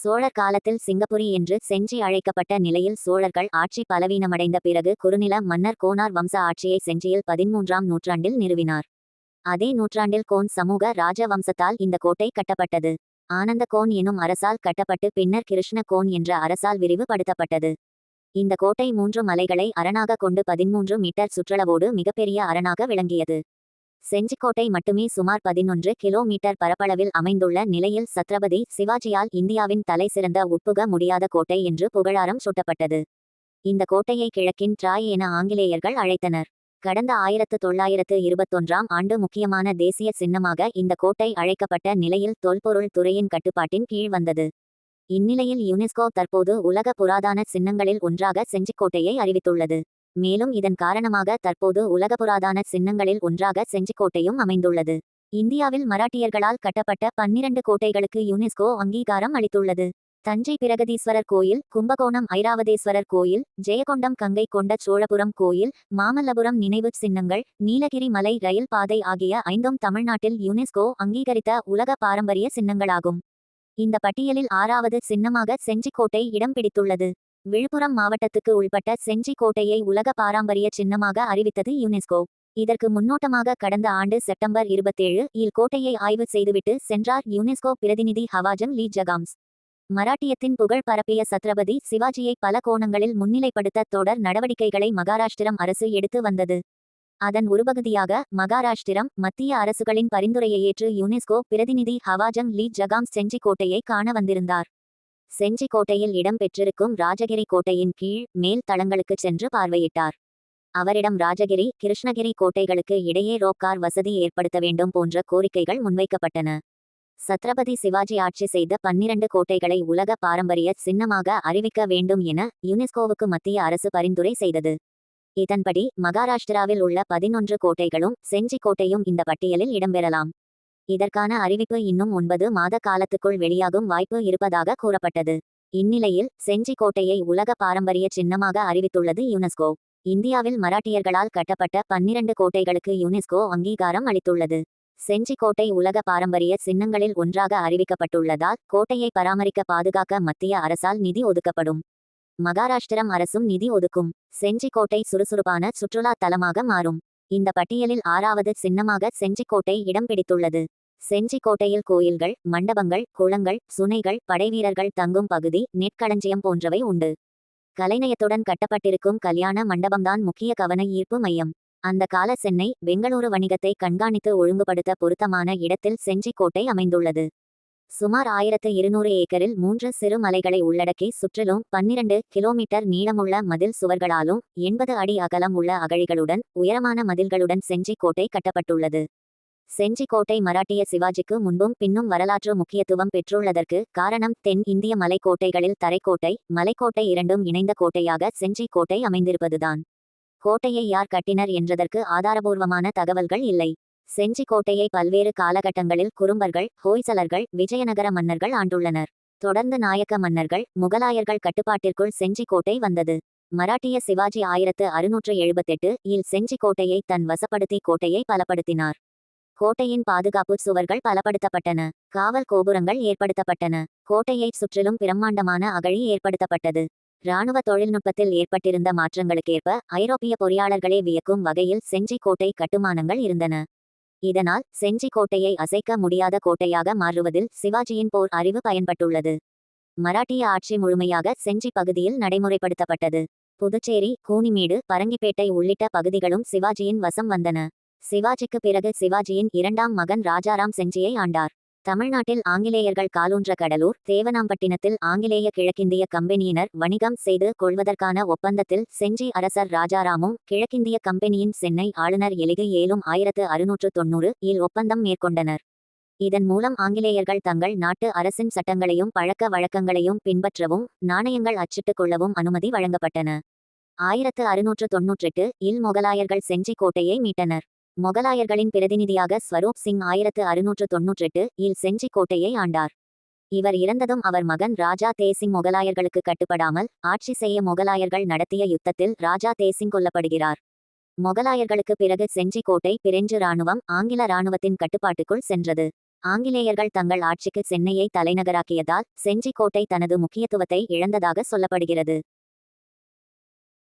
சோழர் காலத்தில் சிங்கப்புரி என்று செஞ்சி அழைக்கப்பட்ட நிலையில் சோழர்கள் ஆட்சி பலவீனமடைந்த பிறகு குறுநில மன்னர் கோனார் வம்ச ஆட்சியை செஞ்சியில் பதிமூன்றாம் நூற்றாண்டில் நிறுவினார். அதே நூற்றாண்டில் கோன் சமூக ராஜ வம்சத்தால் இந்த கோட்டை கட்டப்பட்டது. ஆனந்த கோன் எனும் அரசால் கட்டப்பட்டு பின்னர் கிருஷ்ண கோன் என்ற அரசால் விரிவுபடுத்தப்பட்டது. இந்த கோட்டை மூன்று மலைகளை அரணாக கொண்டு பதிமூன்று மீட்டர் சுற்றளவோடு மிகப்பெரிய அரணாக விளங்கியது. செஞ்சிக்கோட்டை மட்டுமே சுமார் பதினொன்று கிலோமீட்டர் பரப்பளவில் அமைந்துள்ள நிலையில் சத்ரபதி சிவாஜியால் இந்தியாவின் தலை சிறந்த உட்புக முடியாத கோட்டை என்று புகழாரம் சூட்டப்பட்டது. இந்த கோட்டையை கிழக்கின் டிராய் என ஆங்கிலேயர்கள் அழைத்தனர். கடந்த ஆயிரத்து தொள்ளாயிரத்து இருபத்தொன்றாம் ஆண்டு முக்கியமான தேசிய சின்னமாக இந்த கோட்டை அழைக்கப்பட்ட நிலையில் தொல்பொருள் துறையின் கட்டுப்பாட்டின் கீழ் வந்தது. இந்நிலையில் யுனெஸ்கோ தற்போது உலக புராதான சின்னங்களில் ஒன்றாக செஞ்சிக்கோட்டையை அறிவித்துள்ளது. மேலும் இதன் காரணமாக தற்போது உலக புராதான சின்னங்களில் ஒன்றாக செஞ்சிக்கோட்டையும் அமைந்துள்ளது. இந்தியாவில் மராட்டியர்களால் கட்டப்பட்ட பன்னிரண்டு கோட்டைகளுக்கு யுனெஸ்கோ அங்கீகாரம் அளித்துள்ளது. தஞ்சை பிரகதீஸ்வரர் கோயில் கும்பகோணம் ஐராவதேஸ்வரர் கோயில் ஜெயகொண்டம் கங்கை கொண்ட சோழபுரம் கோயில் மாமல்லபுரம் நினைவு சின்னங்கள் நீலகிரி மலை ரயில் பாதை ஆகிய ஐந்தும் தமிழ்நாட்டில் யுனெஸ்கோ அங்கீகரித்த உலக பாரம்பரிய சின்னங்களாகும். இந்த பட்டியலில் ஆறாவது சின்னமாக செஞ்சிக்கோட்டை இடம் பிடித்துள்ளது. விழுப்புரம் மாவட்டத்துக்கு உள்பட்ட செஞ்சி கோட்டையை உலக பாரம்பரிய சின்னமாக அறிவித்தது யுனெஸ்கோ. இதற்கு முன்னோட்டமாக கடந்த ஆண்டு செப்டம்பர் இருபத்தேழு இல் கோட்டையை ஆய்வு செய்துவிட்டு சென்றார் யுனெஸ்கோ பிரதிநிதி ஹவாஜம் லீ ஜகாம்ஸ். மராட்டியத்தின் புகழ் பரப்பிய சத்ரபதி சிவாஜியை பல கோணங்களில் முன்னிலைப்படுத்த தொடர் நடவடிக்கைகளை மகாராஷ்டிரம் அரசு எடுத்து வந்தது. அதன் ஒருபகுதியாக மகாராஷ்டிரம் மத்திய அரசுகளின் பரிந்துரையை ஏற்று யுனெஸ்கோ பிரதிநிதி ஹவாஜம் லீ ஜகாம்ஸ் செஞ்சி கோட்டையை காண வந்திருந்தார். செஞ்சிக்கோட்டையில் கோட்டையில் இடம் பெற்றிருக்கும் ராஜகிரி கோட்டையின் கீழ் மேல் தளங்களுக்கு சென்று பார்வையிட்டார். அவரிடம் ராஜகிரி கிருஷ்ணகிரி கோட்டைகளுக்கு இடையே ரோக்கார் வசதி ஏற்படுத்த வேண்டும் போன்ற கோரிக்கைகள் முன்வைக்கப்பட்டன. சத்ரபதி சிவாஜி ஆட்சி செய்த பன்னிரண்டு கோட்டைகளை உலக பாரம்பரிய சின்னமாக அறிவிக்க வேண்டும் என யுனெஸ்கோவுக்கு மத்திய அரசு பரிந்துரை செய்தது. இதன்படி மகாராஷ்டிராவில் உள்ள பதினொன்று கோட்டைகளும் செஞ்சி கோட்டையும் இந்த பட்டியலில் இடம்பெறலாம். இதற்கான அறிவிப்பு இன்னும் ஒன்பது மாத காலத்துக்குள் வெளியாகும் வாய்ப்பு இருப்பதாக கூறப்பட்டது. இந்நிலையில் செஞ்சி கோட்டையை உலக பாரம்பரிய சின்னமாக அறிவித்துள்ளது யுனெஸ்கோ. இந்தியாவில் மராட்டியர்களால் கட்டப்பட்ட பன்னிரண்டு கோட்டைகளுக்கு யுனெஸ்கோ அங்கீகாரம் அளித்துள்ளது. செஞ்சி கோட்டை உலக பாரம்பரிய சின்னங்களில் ஒன்றாக அறிவிக்கப்பட்டுள்ளதால் கோட்டையை பராமரிக்க பாதுகாக்க மத்திய அரசால் நிதி ஒதுக்கப்படும். மகாராஷ்டிரம் அரசும் நிதி ஒதுக்கும். செஞ்சி கோட்டை சுறுசுறுப்பான சுற்றுலா தலமாக மாறும். இந்த பட்டியலில் ஆறாவது சின்னமாக செஞ்சிக்கோட்டை இடம் பிடித்துள்ளது. செஞ்சிக்கோட்டையில் கோயில்கள் மண்டபங்கள் குளங்கள் சுனைகள் படைவீரர்கள் தங்கும் பகுதி நெற்களஞ்சியம் போன்றவை உண்டு. கலைநயத்துடன் கட்டப்பட்டிருக்கும் கல்யாண மண்டபம்தான் முக்கிய கவன ஈர்ப்பு மையம். அந்த கால சென்னை பெங்களூரு வணிகத்தை கண்காணித்து ஒழுங்குபடுத்த பொருத்தமான இடத்தில் செஞ்சிக்கோட்டை அமைந்துள்ளது. சுமார் ஆயிரத்து இருநூறு ஏக்கரில் மூன்று சிறு மலைகளை உள்ளடக்கி சுற்றிலும் பன்னிரண்டு கிலோமீட்டர் நீளமுள்ள மதில் சுவர்களாலும் எண்பது அடி அகலம் உள்ள அகழிகளுடன் உயரமான மதில்களுடன் செஞ்சிக்கோட்டை கட்டப்பட்டுள்ளது. செஞ்சிக்கோட்டை மராட்டிய சிவாஜிக்கு முன்பும் பின்னும் வரலாற்று முக்கியத்துவம் பெற்றுள்ளதற்கு காரணம் தென் இந்திய மலைக்கோட்டைகளில் தரைக்கோட்டை மலைக்கோட்டை இரண்டும் இணைந்த கோட்டையாக செஞ்சிக்கோட்டை அமைந்திருப்பதுதான். கோட்டையை யார் கட்டினர் என்றதற்கு ஆதாரபூர்வமான தகவல்கள் இல்லை. செஞ்சிக்கோட்டையை பல்வேறு காலகட்டங்களில் குறும்பர்கள் ஹோய்சலர்கள் விஜயநகர மன்னர்கள் ஆண்டுள்ளனர். தொடர்ந்து நாயக்க மன்னர்கள் முகலாயர்கள் கட்டுப்பாட்டிற்குள் செஞ்சிக்கோட்டை வந்தது. மராட்டிய சிவாஜி ஆயிரத்து அறுநூற்று எழுபத்தெட்டு இல் செஞ்சிக்கோட்டையை தன் வசப்படுத்தி கோட்டையை பலப்படுத்தினார். கோட்டையின் பாதுகாப்பு சுவர்கள் பலப்படுத்தப்பட்டன. காவல் கோபுரங்கள் ஏற்படுத்தப்பட்டன. கோட்டையைச் சுற்றிலும் பிரம்மாண்டமான அகழி ஏற்படுத்தப்பட்டது. இராணுவ தொழில்நுட்பத்தில் ஏற்பட்டிருந்த மாற்றங்களுக்கேற்ப ஐரோப்பிய பொறியாளர்களே வியக்கும் வகையில் செஞ்சி கோட்டை கட்டுமானங்கள் இருந்தன. இதனால் செஞ்சி கோட்டையை அசைக்க முடியாத கோட்டையாக மாறுவதில் சிவாஜியின் போர் அறிவு பயன்பட்டுள்ளது. மராட்டிய ஆட்சி முழுமையாக செஞ்சி பகுதியில் நடைமுறைப்படுத்தப்பட்டது. புதுச்சேரி கூனிமேடு பரங்கிப்பேட்டை உள்ளிட்ட பகுதிகளும் சிவாஜியின் வசம் வந்தன. சிவாஜிக்கு பிறகு சிவாஜியின் இரண்டாம் மகன் ராஜாராம் செஞ்சியை ஆண்டார். தமிழ்நாட்டில் ஆங்கிலேயர்கள் காலூன்ற கடலூர் தேவனாம்பட்டினத்தில் ஆங்கிலேய கிழக்கிந்திய கம்பெனியினர் வணிகம் செய்து கொள்வதற்கான ஒப்பந்தத்தில் செஞ்சி அரசர் ராஜாராமும் கிழக்கிந்திய கம்பெனியின் சென்னை ஆளுநர் எலிகு ஏலும் ஆயிரத்து அறுநூற்று தொன்னூறு இல் ஒப்பந்தம் மேற்கொண்டனர். இதன் மூலம் ஆங்கிலேயர்கள் தங்கள் நாட்டு அரசின் சட்டங்களையும் பழக்க வழக்கங்களையும் பின்பற்றவும் நாணயங்கள் அச்சிட்டுக் கொள்ளவும் அனுமதி வழங்கப்பட்டன. ஆயிரத்து அறுநூற்று தொன்னூற்றெட்டு இல் முகலாயர்கள் செஞ்சி கோட்டையை மீட்டனர். மொகலாயர்களின் பிரதிநிதியாக ஸ்வரூப் சிங் ஆயிரத்து அறுநூற்று தொன்னூற்றெட்டு இல் செஞ்சி கோட்டையை ஆண்டார். இவர் இறந்ததும் அவர் மகன் ராஜா தேசிங் மொகலாயர்களுக்கு கட்டுப்படாமல் ஆட்சி செய்ய முகலாயர்கள் நடத்திய யுத்தத்தில் ராஜா தேசிங் கொல்லப்படுகிறார். மொகலாயர்களுக்கு பிறகு செஞ்சி கோட்டை பிரெஞ்சு இராணுவம் ஆங்கில இராணுவத்தின் கட்டுப்பாட்டுக்குள் சென்றது. ஆங்கிலேயர்கள் தங்கள் ஆட்சிக்கு சென்னையை தலைநகராக்கியதால் செஞ்சி கோட்டை தனது முக்கியத்துவத்தை இழந்ததாக சொல்லப்படுகிறது.